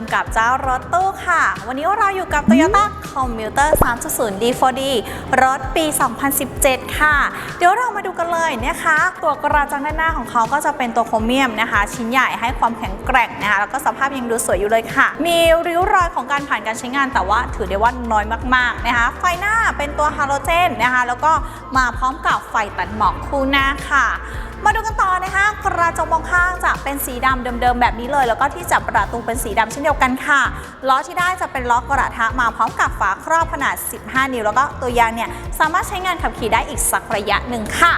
มกับเจ้ารถตู้ค่ะ วันนี้เราอยู่กับ Toyota Commuter 3.0 D4D รถปี 2017 ค่ะ เดี๋ยวเรามาดูกันเลยนะคะ ตัวกระจังด้านหน้าของเขาก็จะเป็นตัวโครเมียมนะคะ ชิ้นใหญ่ให้ความแข็งแกร่งนะคะ แล้วก็สภาพยังดูสวยอยู่เลยค่ะ มีริ้วรอยของการผ่านการใช้งาน แต่ว่าถือได้ว่าน้อยมากๆนะคะ ไฟหน้าเป็นตัวฮาโลเจนนะคะ แล้วก็มาพร้อมกับไฟตัดหมอกคู่หน้าค่ะ มาดูกันต่อนะคะกระจกมองข้างจะเป็นสีดำเดิมๆแบบนี้เลย แล้วก็ที่จับประตูเป็นสีดำเช่นเดียวกันค่ะล้อที่ได้จะเป็นล้อกระทะมาพร้อมกับฝาครอบขนาด 15 นิ้ว แล้วก็ตัวยางเนี่ยสามารถใช้งานขับขี่ได้อีกสักระยะหนึ่งค่ะ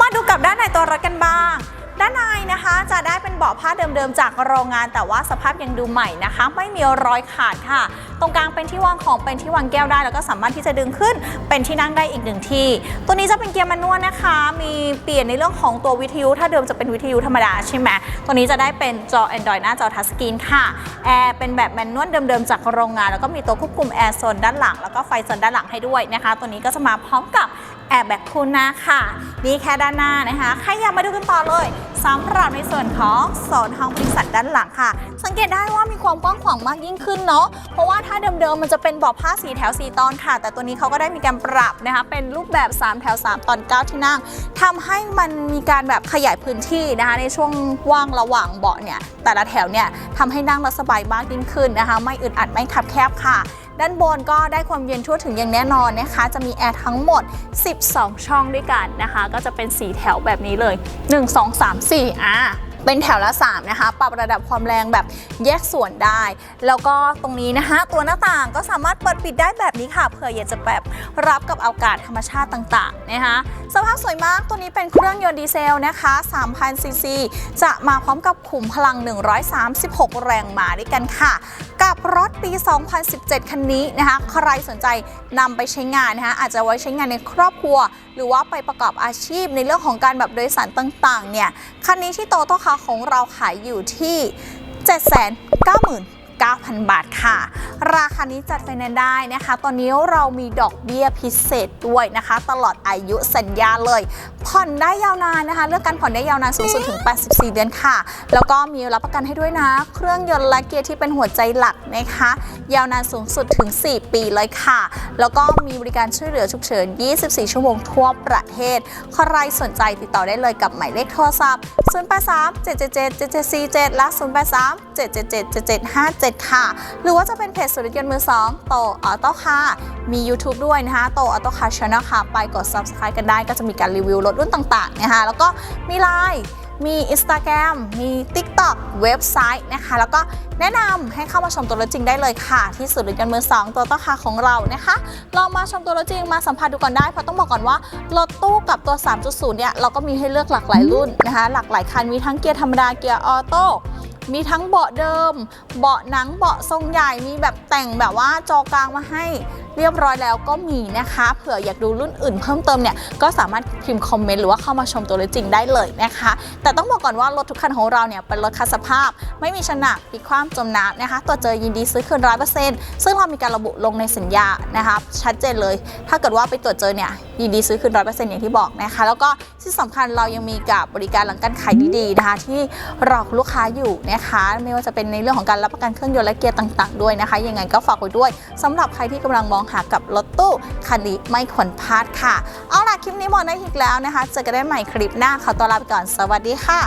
มาดูกับด้านในตัวรถกันบ้าง ด้านในนะคะ จะได้เป็นเบาะผ้าเดิมๆ จากโรงงาน แต่ว่าสภาพยังดูใหม่นะคะ ไม่มีรอยขาดค่ะ ตรงกลางเป็นที่วางของเป็นที่วางแก้วได้ แล้วก็สามารถที่จะดึงขึ้นเป็นที่นั่งได้อีกหนึ่งที่ ตัวนี้จะเป็นเกียร์แมนนวลนะคะ มีเปลี่ยนในเรื่องของตัววิทยุ ถ้าเดิมจะเป็นวิทยุธรรมดาใช่ไหมตัวนี้จะได้เป็นจอ Android หน้าจอทัชสกรีนค่ะแอร์เป็นแบบแมนนวลเดิมๆจากโรงงาน แล้วก็มีตัวควบคุมแอร์โซนด้านหลังแล้วก็ไฟโซนด้านหลังให้ด้วยนะคะ ตัวนี้ก็จะมาพร้อมกับ แอร์แบกคูหน้าค่ะ นี่แค่ด้านหน้านะคะ ใครอยากมาดูกันต่อเลยสำหรับในส่วนของโซนห้องบริษัทด้านหลังค่ะ สังเกตได้ว่ามีความกว้างขวางมากยิ่งขึ้นเนาะเพราะว่าถ้าเดิมๆมันจะเป็นเบาะผ้าสีแถว 4 ตอนค่ะ แต่ตัวนี้เขาก็ได้มีการปรับนะคะเป็นรูปแบบ 3 แถว 3 ตอน 9 ที่นั่งทำให้มันมีการแบบขยายพื้นที่นะคะในช่วงว่างระหว่างเบาะเนี่ยแต่ละแถวเนี่ยทำให้นั่งแล้วสบายมากยิ่งขึ้นนะคะ ไม่อึดอัดไม่ขับแคบค่ะ ด้านบนก็ได้ความเย็นทั่วถึงอย่างแน่นอนนะคะ จะมีแอร์ทั้งหมด 12 ช่องด้วยกันนะคะ ก็จะเป็น4แถวแบบนี้เลย 1 2 3 4อะเป็นแถวละ 3 นะคะ ปรับระดับความแรงแบบแยกส่วนได้ แล้วก็ตรงนี้นะคะตัวหน้าต่างก็สามารถเปิดปิดได้แบบนี้ค่ะ เผื่ออยากจะแบบรับกับอากาศธรรมชาติต่างๆนะคะสภาพสวยมากตัวนี้เป็นเครื่องยนต์ดีเซลนะคะ3,000ซีซีจะมาพร้อมกับขุมพลัง 136 แรงม้าด้วยกันค่ะ กับรถปี 2017 คันนี้นะคะใครสนใจนำไปใช้งานนะคะอาจจะไว้ใช้งานในครอบครัว หรือว่าไปประกอบอาชีพในเรื่องของการแบบโดยสารต่างๆเนี่ยคันนี้ที่โตโต้คาของเราขายอยู่ที่ 790,000 799,000 บาทค่ะ ราคานี้จัดไฟแนนซ์ได้นะคะ ตอนนี้เรามีดอกเบี้ยพิเศษด้วยนะคะ ตลอดอายุสัญญาเลย ผ่อนได้ยาวนานนะคะ เลือกการผ่อนได้ยาวนานสูงสุดถึง 84 เดือนค่ะ แล้วก็มีรับประกันให้ด้วยนะ เครื่องยนต์และเกียร์ที่เป็นหัวใจหลักนะคะ ยาวนานสูงสุดถึง 4 ปีเลยค่ะ แล้วก็มีบริการช่วยเหลือฉุกเฉิน 24 ชั่วโมงทั่วประเทศ ใครสนใจติดต่อได้เลยกับหมายเลขโทรศัพท์ 083 777 7747 และ 083 777 7757ค่ะ หรือว่าจะเป็นเพจสุริยนต์มือ2โตออโต้ค่ะ มี YouTube ด้วยนะคะโตออโต้คาร์ช n น l ค่ะ ไปกด Subscribe กันได้ก็จะมีการรีวิวรถรุ่นต่างๆนะคะแล้วก็มี Line มี Instagram มี TikTok เว็บไซต์นะคะ แล้วก็แนะนำให้เข้ามาชมตัวรถจริงได้เลยค่ะ ที่สุดยนต์มือ 2 ตัวต้อคาของเรานะคะลองมาชมตัวรถจริงมาสัมผัสดูก่อนได้ เพราะต้องบอกก่อนว่ารถตู้กับตัว 3.0 เนี่ย เราก็มีให้เลือกหลากหลายรุ่นนะคะ หลากหลายคันมีทั้งเกียร์ธรรมดาเกียร์ออโต้ มีทั้งเบาะเดิม เบาะหนังเบาะทรงใหญ่มีแบบแต่งแบบว่าจอกลางมาให้เรียบร้อยแล้วก็มีนะคะ เผื่ออยากดูรุ่นอื่นเพิ่มเติมเนี่ย ก็สามารถพิมพ์คอมเมนต์หรือว่าเข้ามาชมตัวรถจริงได้เลยนะคะ แต่ต้องบอกก่อนว่ารถทุกคันของเราเนี่ย เป็นรถคัดสภาพ ไม่มีชนหนักคว่ำจมน้ำนะคะ ตัวเจอยินดีซื้อคืนร้อยเปอร์เซ็นต์ซึ่งเรามีการระบุลงในสัญญานะคะ ชัดเจนเลย ถ้าเกิดว่าไปตรวจเจอเนี่ยยินดีซื้อคืนร้อยเปอร์เซ็นต์อย่างที่บอกนะคะ แล้วก็ที่สำคัญเรายังมีกับบริการหลังการขายดีๆนะคะที่รอคุณลูกค้าอยู่นะคะ ไม่ว่าจะเป็นในเรื่องของการรับประกันเครื่องยนต์และเกียร์ต่างๆด้วยนะคะ ยังไงก็ฝากไว้ด้วยสำหรับใครที่กำลังมองหากับรถตู้คันนี้ไม่ควรพลาดค่ะ เอาล่ะคลิปนี้หมดได้อีกแล้วนะคะ เจอกันได้ใหม่คลิปหน้าขอตัวลาไปก่อน สวัสดีค่ะ